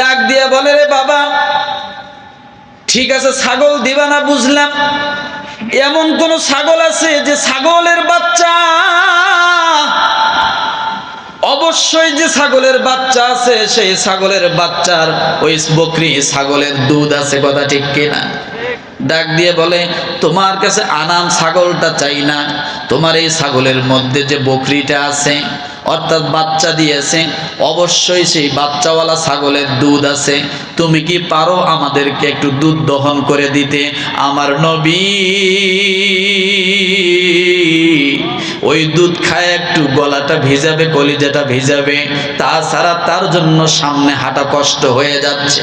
ডাক দিয়ে বলে, রে বাবা, ঠিক আছে, ছাগল দিবা না, বুঝলাম। এমন কোন ছাগল আছে যে ছাগলের বাচ্চা, অবশ্যই যে ছাগলের বাচ্চা আছে, সেই ছাগলের বাচ্চার ওই বকরি ছাগলের দুধ আছে, কথা ঠিক কিনা? ডাক দিয়ে বলে, তোমার কাছে আনাম ছাগলটা চাই না। তোমার এই ছাগলের মধ্যে যে বকরিটা আছে অর্থাৎ বাচ্চা দিয়েছে, অবশ্যই সেই বাচ্চাওয়ালা ছাগলের দুধ আছে। তুমি কি পারো আমাদেরকে একটু দুধ দহন করে দিতে? আমার নবী ওই দুধ খায় একটু, গলাটা ভিজাবে, কলিজাটা ভিজাবে। তাছাড়া তার জন্য সামনে হাঁটা কষ্ট হয়ে যাচ্ছে।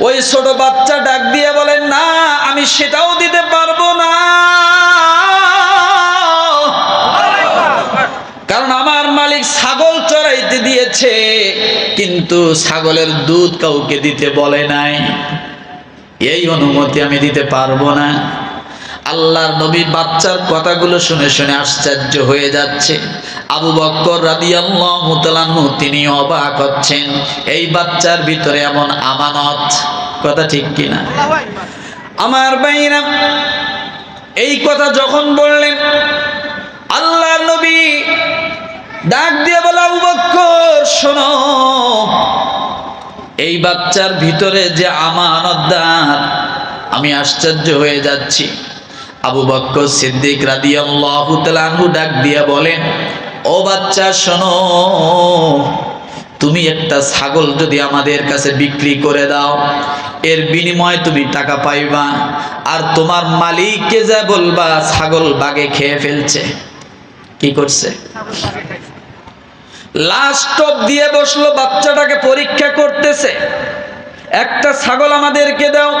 ওই ছোট বাচ্চা ডাক দিয়ে বলেন না, আমি সেটাও দিতে পারব না। ছাগল চড়াইতে দিয়েছে, কিন্তু ছাগলের দুধ কাউকে দিতে বলে নাই। এই অনুমতি আমি দিতে পারব না। আল্লাহর নবী বাচ্চার কথাগুলো শুনে শুনে আশ্চর্য হয়ে যাচ্ছে। আবু বক্কর রাদিয়াল্লাহু তাআলাহু তিনি অবাক হচ্ছেন, এই বাচ্চার ভিতরে এমন আমানত, কথা ঠিক কিনা? আমার বাইরা এই কথা যখন বললেন, আল্লাহর নবী ডাক দিয়ে বলে, আবু বক্কর, শোনো। এই বাচ্চার ভিতরে যে আমানতদার আমি আশ্চর্য হয়ে যাচ্ছি। আবু বক্কর সিদ্দিক রাদিয়াল্লাহু তাআলা ডাক দিয়ে বলেন, ও বাচ্চা, শোনো, তুমি একটা ছাগল যদি আমাদের কাছে বিক্রি করে দাও, এর বিনিময়ে তুমি টাকা পাইবা। আর তোমার মালিককে যা বলবা, ছাগল বাগে খেয়ে ফেলছে। কি করছে? লাস্ট অফ দিয়ে বসল, বাচ্চাটাকে পরীক্ষা করতেছে। একটা ছাগল আমাদেরকে দাও।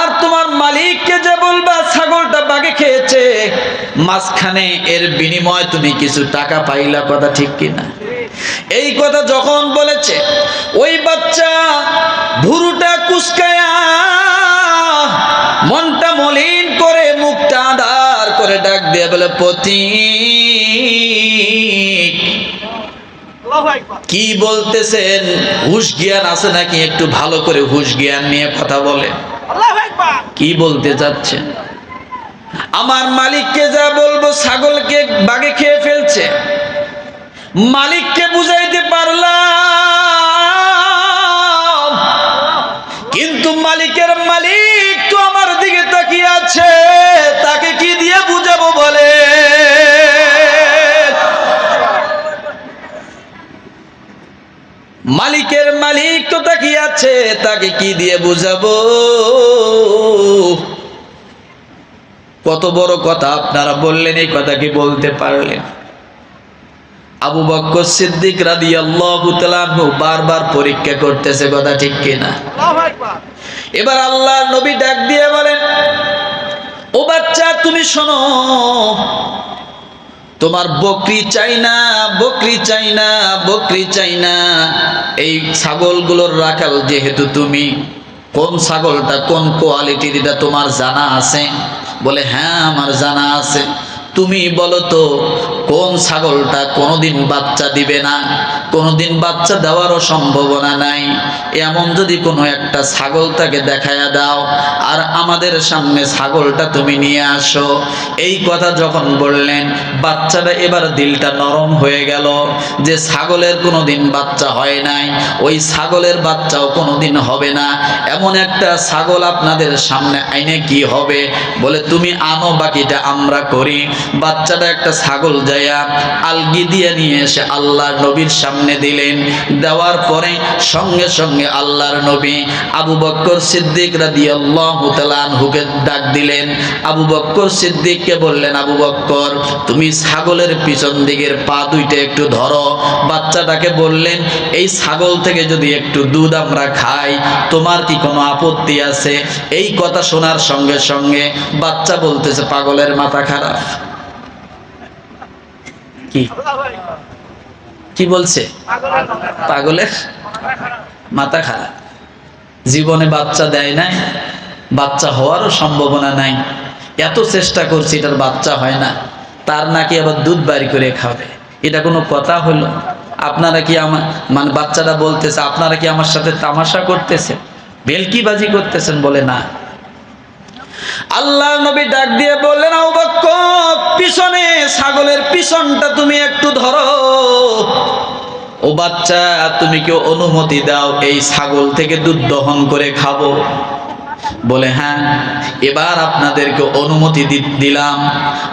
আর তোমার মালিককে যে বলবা, ছাগলটা বাগে খেয়েছে, মাঝখানে এর বিনিময় তুমি কিছু টাকা পাইলা কথা ঠিক কিনা? এই কথা যখন বলেছে, ওই বাচ্চা ভুরুটা কুসকায়া, মনটা মলিন করে মুখটা আধার করে ডাক দিয়ে বলে পতি কি বলতেছেন? হুশ জ্ঞান আছে নাকি? একটু ভালো করে হুশ জ্ঞান নিয়ে কথা বলে। কি বলতে চাচ্ছেন? আমার মালিককে যা বলব ছাগলকে বাগে খেয়ে ফেলছে। মালিককে বুঝাইতে পারলাম কিন্তু মালিকের মালিক তো আমার দিকে তাকিয়ে আছে। তাকে কি দিয়ে বুঝাবো বলে? মালিকের মালিক তো তাকিয়ে আছে তাকে কি দিয়ে বুঝাবো? কত বড় কথা আপনারা বললেন এই কথা কি বলতে পারলেন? আবু বক্কর সিদ্দিক রাদিয়াল্লাহু তাআলা বারবার পরীক্ষা করতেছে কথা ঠিক কিনা? এবার আল্লাহ নবী ডাক দিয়ে বলেন ও বাচ্চা তুমি শোনো তোমার বকরি চাই না বকরি চাই না বকরি চাই না। এই ছাগলগুলোর রাখাল যেহেতু তুমি, কোন ছাগলটা কোন কোয়ালিটির এটা তোমার জানা আছে? বলে হ্যাঁ আমার জানা আছে। তুমি বলো তো, কোন ছাগলটা কোনোদিন বাচ্চা দিবে না? কোনোদিন বাচ্চা দেওয়ারও সম্ভাবনা নাই। এমন যদি কোনো একটা ছাগল তাকে দেখায়া দাও, আর আমাদের সামনে ছাগলটা তুমি নিয়ে আসো। এই কথা যখন বললেন, বাচ্চাটা এবার দিলটা নরম হয়ে গেল যে ছাগলের কোনোদিন বাচ্চা হয় নাই। ওই ছাগলের বাচ্চাও কোনোদিন হবে না। এমন একটা ছাগল আপনাদের সামনে আইনে কি হবে? বলে, তুমি আনো বাকিটা আমরা করি। বাচ্চাটা একটা ছাগল যাইয়া আলগি দিয়ে নিয়ে এসে আল্লাহর নবীর সামনে দিলেন। দেওয়ার পরে সঙ্গে সঙ্গে আল্লাহর নবী আবু বক্কর সিদ্দিক তাআলা আনহুকে ডাক দিলেন। আবু বক্কর সিদ্দিককে বললেন, আবু বক্কর, তুমি ছাগলের পিছন দিকের পা দুইটা একটু ধরো। বাচ্চাটাকে বললেন, এই ছাগল থেকে যদি একটু দুধ আমরা খাই, তোমার কি কোনো আপত্তি আছে? এই কথা শোনার সঙ্গে সঙ্গে বাচ্চা বলতেছে, পাগলের মাথা খারাপ। কি? কি বলছে? পাগলের মাথা খারাপ জীবনে বাচ্চা দেয় নাই, বাচ্চা হওয়ারও সম্ভাবনা নাই। এত চেষ্টা করছি, এটার বাচ্চা হয় না। তার নাকি আবার দুধ বাড়ি করে খাবে। এটা কোনো কথা হলো? আপনারা কি আমার মানে বাচ্চাটা বলতেছে, আপনারা কি আমার সাথে তামাশা করতেছেন? ভেলকিবাজি করতেছেন বলে না। আল্লাহ নবী ডাক দিয়ে বললেন পিছনে ছাগলের পিছনটা তুমি একটু ধরো। ও বাচ্চা, তুমি কি অনুমতি দাও এই ছাগল থেকে দুধ দহন করে খাব? বলে হ্যাঁ এবার আপনাদেরকে অনুমতি দিলাম।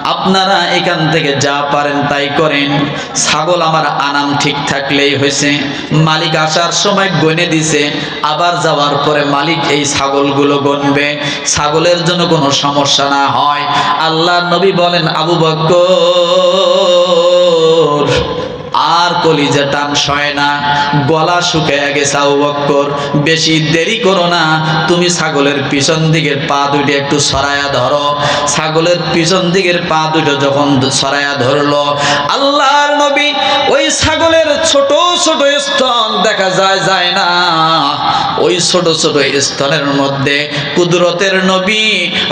আপনারা এখান থেকে যা পারেন তাই করেন। ছাগল আমার আনাম ঠিক থাকলেই হয়েছে। মালিক আসার সময় গনে দিছে, আবার যাওয়ার পরে মালিক এই ছাগলগুলো গনবে। ছাগলের জন্য কোনো সমস্যা না হয়। আল্লাহ নবী বলেন, আবু বকর আর কলিজা টান সয় না। গলা শুকায় গেছে আবু বক্কর। বেশি দেরি করো না। তুমি ছাগলের পিছন দিকের পা দুটো একটু সরায়া ধরো। ছাগলের পিছন দিকের পা দুটো যখন সরায়া ধরলো, আল্লাহর নবী ওই ছাগলের ছোট ছোট স্তন দেখা যায় যায় না। ওই ছোট ছোট স্তনের মধ্যে কুদরতের নবী,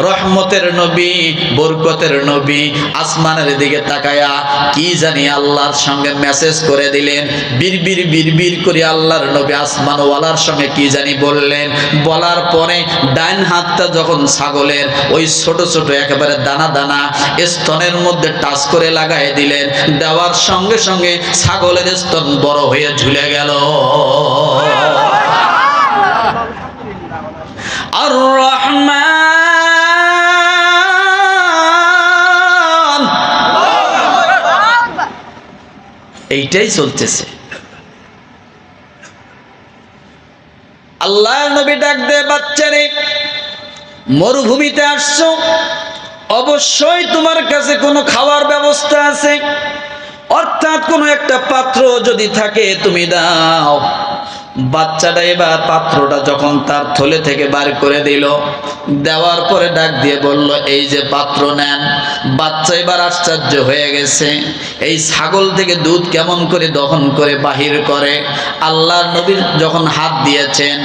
রহমতের নবী, বরকতের নবী আসমানের দিকে তাকায়া কি জানি আল্লাহর সঙ্গে মেসেজ করে দিলেন বিড়বির বিড়বির করে আল্লাহর নবী আসমানওয়ালার সঙ্গে কি জানি বললেন। বলার পরে ডাইন হাতটা যখন ছাগলের ওই ছোট ছোট একেবারে দানা দানা স্তনের মধ্যে টাচ করে লাগাই দিলেন দেওয়ার সঙ্গে সঙ্গে ছাগলের স্তন বড় হয়ে ঝুলে গেল। আর রহমান এইটাই চলতেছে। আল্লাহ নবী ডাক দে বাচ্চারে, মরুভূমিতে আসছো, অবশ্যই তোমার কাছে কোনো খাওয়ার ব্যবস্থা আছে। অর্থাৎ কোনো একটা পাত্র যদি থাকে, তুমি দাও। বাচ্চাটা এবার পাত্রটা যখন তার থলে থেকে বার করে দিল, দেওয়ার পরে ডাক দিয়ে বলল, এই যে পাত্র নেন বাচ্চা এবার আশ্চর্য হয়ে গেছে। এই ছাগল থেকে দুধ কেমন করে দহন করে, বাহির করে? আল্লাহর নবীর যখন হাত দিয়েছেন,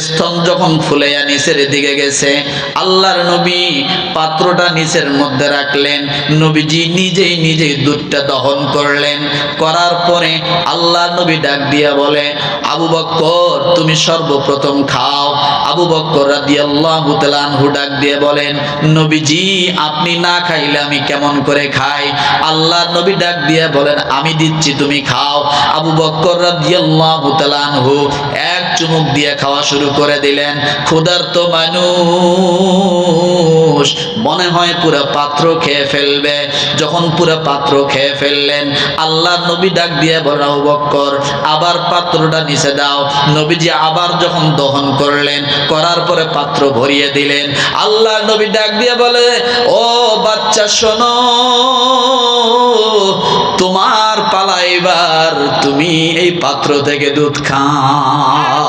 স্তন যখন ফুলেয়া নিচের দিকে গেছে, আল্লাহর নবী পাত্রটা নিচের মধ্যে রাখলেন। নবীজি নিজেই নিজেই দুধটা দহন করলেন। করার পরে আল্লাহ নবী ডাক দিয়া বলে, আবু বক্কর, তুমি সর্বপ্রথম খাও। আবু বক্কর রাদিয়াল্লাহু তাআলা আনহু ডাক দিয়ে বলেন, নবীজি, আপনি না খাইলে আমি কেমন করে খাই? আল্লাহ নবী ডাক দিয়ে বলেন, আমি দিচ্ছি, তুমি খাও। আবু বক্কর রাদিয়াল্লাহু তাআলা আনহু এক চুমুক দিয়ে খাওয়া শুরু করে দিলেন। ক্ষুধার্ত মানুষ, মনে হয় পুরো পাত্র খেয়ে ফেলবে। যখন পুরো পাত্র খেয়ে ফেললেন, আল্লাহ নবী ডাক দিয়ে আবু বক্কর, আবার পাত্রটা নিচে দাও। নবীজি আবার যখন দহন করলেন, করার পরে পাত্র ভরিয়ে দিলেন। আল্লাহ নবী ডাক দিয়ে বলে, ও বাচ্চা, শোনো, তোমার পালা এবার তুমি এই পাত্র থেকে দুধ খাও।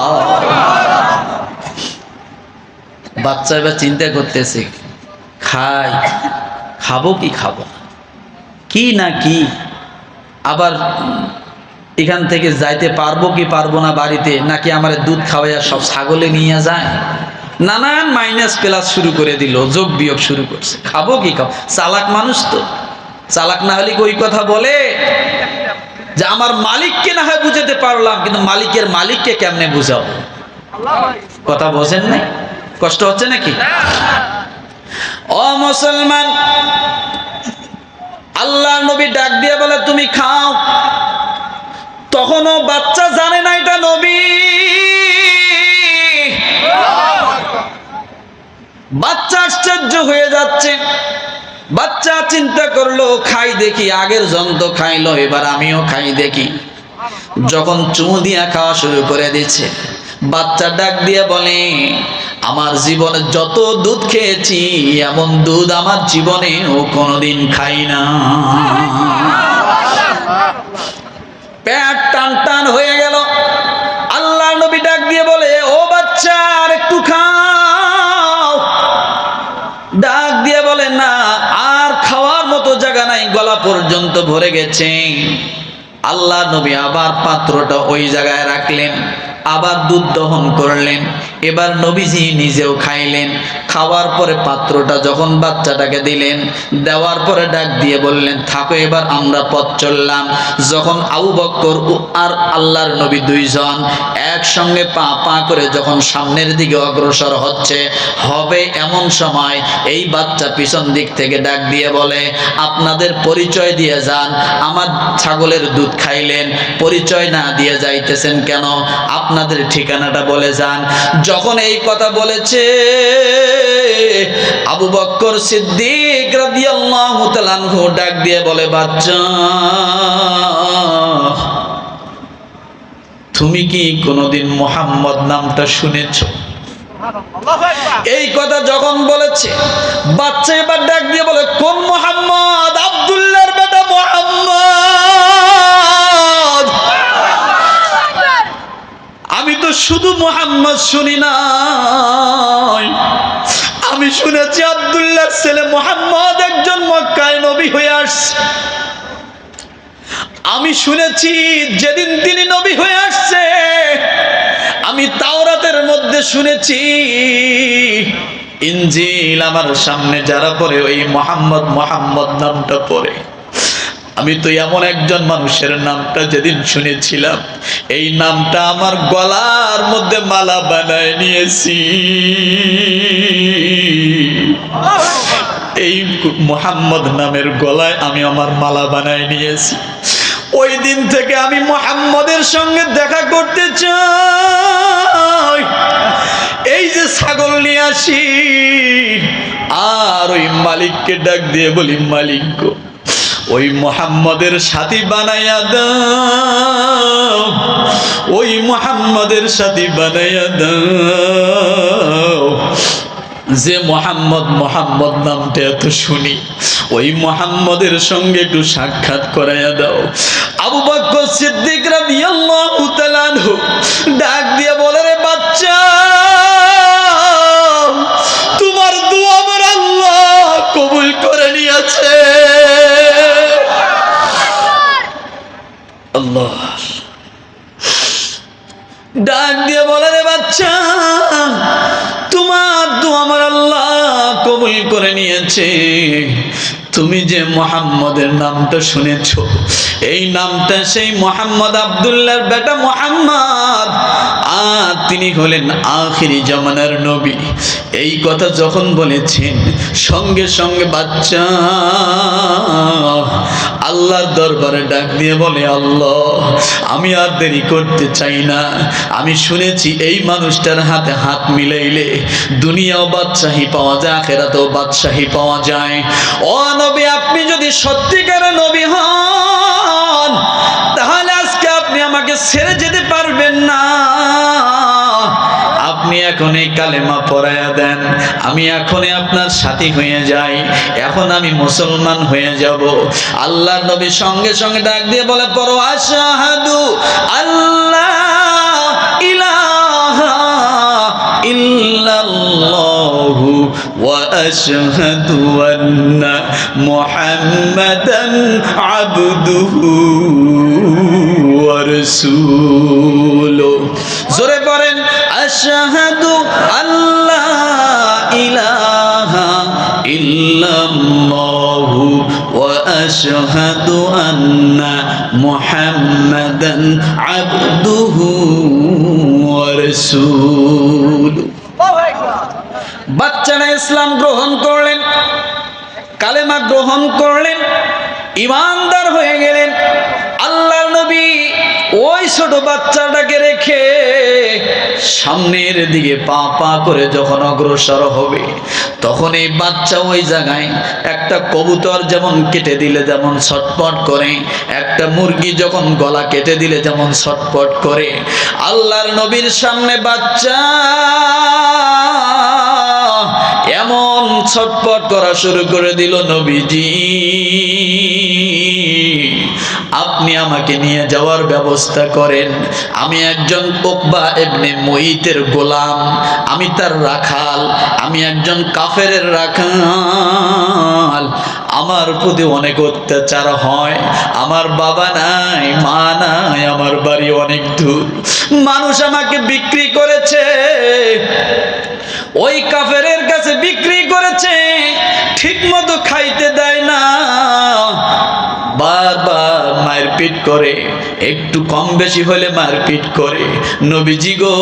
বাচ্চা এবার চিন্তা করতেছে, খাই, খাব কি খাব? কি না কি? আবার এখান থেকে যাইতে পারব কি পারব না বাড়িতে, নাকি আমার দুধ খাওয়াইয়া সব ছাগলে নিয়ে যায়? নানান মাইনাস প্লাস শুরু করে দিল, যোগ বিয়োগ শুরু করছে। খাব কি খাব? চালাক মানুষ তো। চালাক না হলে ওই কথা বলে? যে আমার মালিককে না হয় বুঝাতে পারলাম, কিন্তু মালিকের মালিককে কেমনে বুঝাও? কথা বোঝেন নাই কষ্ট হচ্ছে নাকি? ও মুসলমান, আল্লাহ নবী ডাক দিয়ে বলে, তুমি খাও। তখনও বাচ্চা জানে না এটা নবী। বাচ্চা আশ্চর্য হয়ে যাচ্ছে। বাচ্চা চিন্তা করল, খাই দেখি, আগের যন্ত্র খাইলো, এবার আমিও খাই দেখি। যখন চুমু দিয়া খাওয়া শুরু করে দিচ্ছে, বাচ্চা ডাক দিয়ে বলে, আমার জীবনে যত দুধ খেয়েছি, এমন দুধ আমার জীবনে ও কোনোদিন খাই না। পেট টান টান হয়ে গেল। আল্লাহ নবী ডাক দিয়ে বলে, ও বাচ্চা, আর একটু খাও ডাক দিয়ে বলে না আর খাওয়ার মতো জায়গা নাই গলা পর্যন্ত ভরে গেছে। আল্লাহ নবী আবার পাত্রটা ওই জায়গায় রাখলেন, আবার দুধ দহন করলেন, এবার নবীজি নিজেও খাইলেন। খাওয়ার পরে পাত্রটা যখন বাচ্চাটাকে দিলেন, দেওয়ার পরে ডাক দিয়ে বললেন, থাকো এবার, আমরা পথ চললাম। যখন আবু বক্কর আর আল্লাহর নবী দুইজন একসঙ্গে পা পা করে যখন সামনের দিকে অগ্রসর হচ্ছে, হবে এমন সময় এই বাচ্চা পিছন দিক থেকে ডাক দিয়ে বলে, আপনাদের পরিচয় দিয়ে যান। আমার ছাগলের দুধ খাইলেন, পরিচয় না দিয়ে যাইতেছেন কেন? আপনাদের ঠিকানাটা বলে যান। যখন এই কথা বলেছে আবু বক্কর সিদ্দিক রাদিয়াল্লাহু তাআলা আনহু ডাক দিয়ে বলে, বাচ্চা, তুমি কি কোনোদিন মোহাম্মদ নামটা শুনেছো? এই কথা যখন বলেছে, বাচ্চা এবার ডাক দিয়ে বলে, কোন মোহাম্মদ? আব্দুল্লাহর বেটা মোহাম্মদ? শুধু মোহাম্মদ শুনি নাই। আমি শুনেছি আব্দুল্লাহর ছেলে মোহাম্মদ একজন মক্কায় নবী হয়ে আসছে। আমি শুনেছি যেদিন তিনি নবী হয়ে আসছে, আমি তাওরাতের মধ্যে শুনেছি ইঞ্জিল আমার সামনে যারা পড়ে, ওই মোহাম্মদ মোহাম্মদ নামটা পড়ে। আমি তো এমন একজন মানুষের নামটা যেদিন শুনেছিলাম, এই নামটা আমার গলার মধ্যে মালা বানায় নিয়েছি। এই মোহাম্মদ নামের গলায় আমি আমার মালা বানায় নিয়েছি। ওই দিন থেকে আমি মোহাম্মদের সঙ্গে দেখা করতে চাই। এই যে ছাগল নিয়ে আসি, আর ওই মালিককে ডাক দিয়ে বলি, মালিক গো ওই মোহাম্মদের সাথী বানাইয়া দাও। ওই মোহাম্মদের সাথী বানাইয়া দাও। যে মোহাম্মদ মোহাম্মদ নামটা এত শুনি, ওই মোহাম্মদের সঙ্গে একটু সাক্ষাৎ করাইয়া দাও। আবু বকর সিদ্দিক রাদিয়াল্লাহু তাআলা ডাক দিয়ে বলে, রে বাচ্চা কবুল করে নিয়েছে। তুমি যে মোহাম্মদের নামটা শুনেছ এই নামটা সেই মোহাম্মদ আবদুল্লাহর বেটা মোহাম্মদ। আর তিনি হলেন আখিরি জমানার নবী। এই কথা যখন বলেছেন, সঙ্গে সঙ্গে বাচ্চা, আল্লাহর দরবারে ডাক দিয়ে বলে, আল্লাহ, আমি আর দেরি করতে চাই না। আমি শুনেছি এই মানুষটার হাতে হাত মিলাইলে দুনিয়াও বাদশাহী পাওয়া যায়, আখেরাতেও বাদশাহী পাওয়া যায়। ও নবী, আপনি যদি সত্যিকারে নবী হন আমাকে ছেড়ে যেতে পারবেন না। আপনি এখন এই কালেমা পড়ায়া দেন, আমি এখনই আপনার সাথী হয়ে যাই, এখন আমি মুসলমান হয়ে যাব। আল্লাহ নবী সঙ্গে সঙ্গে ডাক দিয়ে বলে, পড়ো, আশাহাদু আল্লাহ ইলাহা ইল্লাল্লাহু ওয়া আশহাদু আন্না মুহাম্মাদান আবদুহু। জোরে পড়েন আল্লাহ আন্না মুহাম্মাদান ওয়া বাচ্চারা ইসলাম গ্রহণ করলেন, কালেমা গ্রহণ করলেন ইমানদার হয়ে গেলেন আল্লাহ নবী ওই ছোট বাচ্চাটাকে রেখে সামনের দিকে পা পা করে যখন অগ্রসর হবে, তখন এই বাচ্চা ওই জায়গায় একটা কবুতর যেমন কেটে দিলে যেমন ছটপট করে, একটা মুরগি যখন গলা কেটে দিলে যেমন ছটপট করে, আল্লাহর নবীর সামনে বাচ্চা এমন ছটপট করা শুরু করে দিল নবীজি। আপনি আমাকে নিয়ে যাওয়ার ব্যবস্থা করেন। আমি একজন ওকবা এমনি মহিতের গোলাম, আমি তার রাখাল, আমি একজন কাফের রাখাল। আমার প্রতি অনেক অত্যাচার হয়, আমার বাবা নাই, মা নাই, আমার বাড়ি অনেক দূর। মানুষ আমাকে বিক্রি করেছে, ওই কাফেরের কাছে বিক্রি করেছে। মারপিট করে, একটু কম বেশি হলে মারপিট করে। নবীজি গো,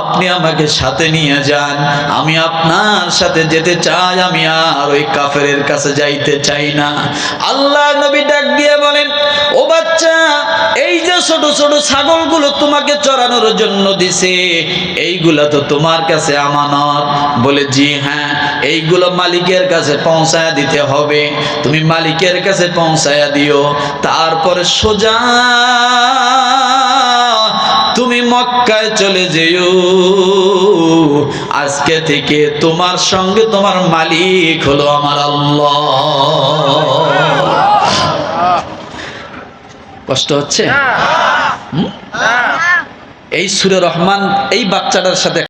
আপনি আমাকে সাথে নিয়ে যান, আমি আপনার সাথে যেতে চাই, আমি আর ওই কাফের কাছে যাইতে চাই না। আল্লাহ নবী ডাক দিয়ে ছোট ছোট ছাগলগুলো তোমাকে চড়ানোর জন্য দিছে। এইগুলা তো তোমার কাছে আমানত। বলে, জি হ্যাঁ এইগুলো মালিকের কাছে পৌঁছায় দিতে হবে। তুমি মালিকের কাছে পৌঁছায়া দিও। তারপরে সোজা তুমি মক্কায় চলে যেও। আজকে থেকে তোমার সঙ্গে তোমার মালিক হলো আমার আল্লাহ। কষ্ট হচ্ছে? এই সুরে রহমান এই বাচ্চাটার সাথে